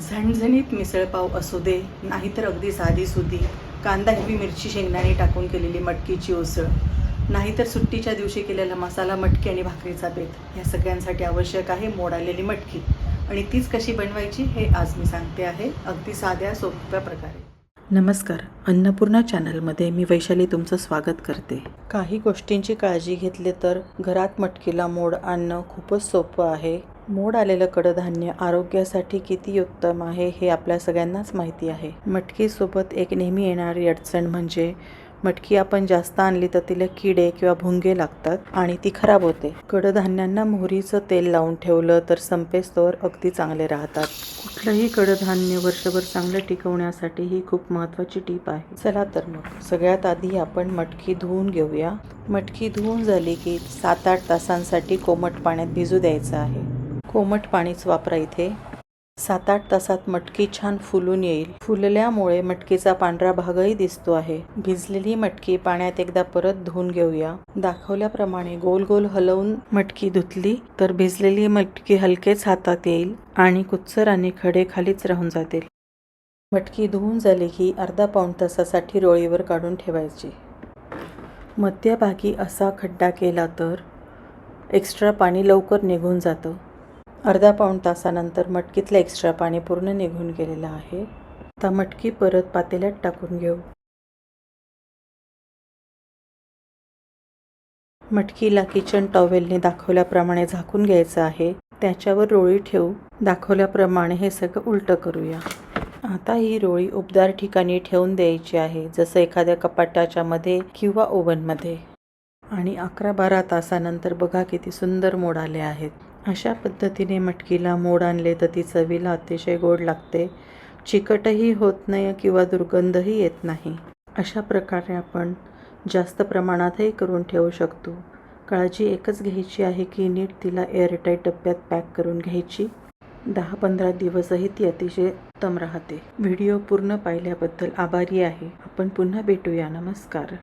झणझणीत मिसळपाव असू दे नाहीतर अगदी साधी सुधी. कांदा हिरवी मिरची शेंगदाणे टाकून केलेली मटकीची उसळ. नाहीतर सुट्टीच्या दिवशी केलेला मसाला मटकी आणि भाकरीचा बेत. या सगळ्यांसाठी आवश्यक आहे मोड आलेली मटकी. आणि तीच कशी बनवायची हे आज मी सांगते आहे अगदी साध्या सोप्या प्रकारे. नमस्कार. अन्नपूर्णा चॅनलमध्ये मी वैशाली तुमचं स्वागत करते. काही गोष्टींची काळजी घेतली तर घरात मटकीला मोड आणणं खूपच सोपं आहे. मोड आलेलं कडधान्य आरोग्यासाठी किती उत्तम आहे हे आपल्या सगळ्यांनाच माहिती आहे. मटकीसोबत एक नेहमी येणारी अडचण म्हणजे मटकी आपण जास्त आणली तर तिला किडे किंवा भुंगे लागतात आणि ती खराब होते. कडधान्यांना मोहरीचं तेल लावून ठेवलं तर संपेस्तोवर अगदी चांगले राहतात. कुठलंही कडधान्य वर्षभर चांगलं टिकवण्यासाठी ही खूप महत्त्वाची टीप आहे. चला तर मग सगळ्यात आधी आपण मटकी धुवून घेऊया. मटकी धुवून झाली की सात आठ तासांसाठी कोमट पाण्यात भिजू द्यायचं आहे. कोमट पाणीच वापरा इथे. सात आठ तासात मटकी छान फुलून येईल. फुलल्यामुळे मटकीचा पांढरा भागही दिसतो आहे. भिजलेली मटकी पाण्यात एकदा परत धुवून घेऊया. दाखवल्याप्रमाणे गोल गोल हलवून मटकी धुतली तर भिजलेली मटकी हलकेच हातात येईल आणि कुच्चर आणि खडे खालीच राहून जातील. मटकी धुवून झाली की अर्धा पाऊण तासासाठी रोळीवर काढून ठेवायची. मध्यभागी असा खड्डा केला तर एक्स्ट्रा पाणी लवकर निघून जातं. अर्धा पाऊण तासानंतर मटकीतलं एक्स्ट्रा पाणी पूर्ण निघून गेलेलं आहे. आता मटकी परत पातेल्यात टाकून घेऊ. मटकीला किचन टॉवेलने दाखवल्याप्रमाणे झाकून घ्यायचं आहे. त्याच्यावर रोळी ठेवू. दाखवल्याप्रमाणे हे सगळं उलटं करूया. आता ही रोळी उबदार ठिकाणी ठेवून द्यायची आहे जसं एखाद्या कपाटाच्या मध्ये किंवा ओव्हनमध्ये आणि अकरा बारा तासानंतर बघा किती सुंदर मोड आले आहेत. अशा पद्धतीने मटकीला मोड आणले तर ती चवीला अतिशय गोड लागते. चिकटही होत नाही किंवा दुर्गंधही येत नाही. अशा प्रकारे आपण जास्त प्रमाणातही करून ठेवू शकतो. काळजी एकच घ्यायची आहे की नीट तिला एअरटाईट डब्यात पॅक करून घ्यायची. दहा पंधरा दिवसही ती अतिशय उत्तम राहते. व्हिडिओ पूर्ण पाहिल्याबद्दल आभारी आहे. आपण पुन्हा भेटूया. नमस्कार.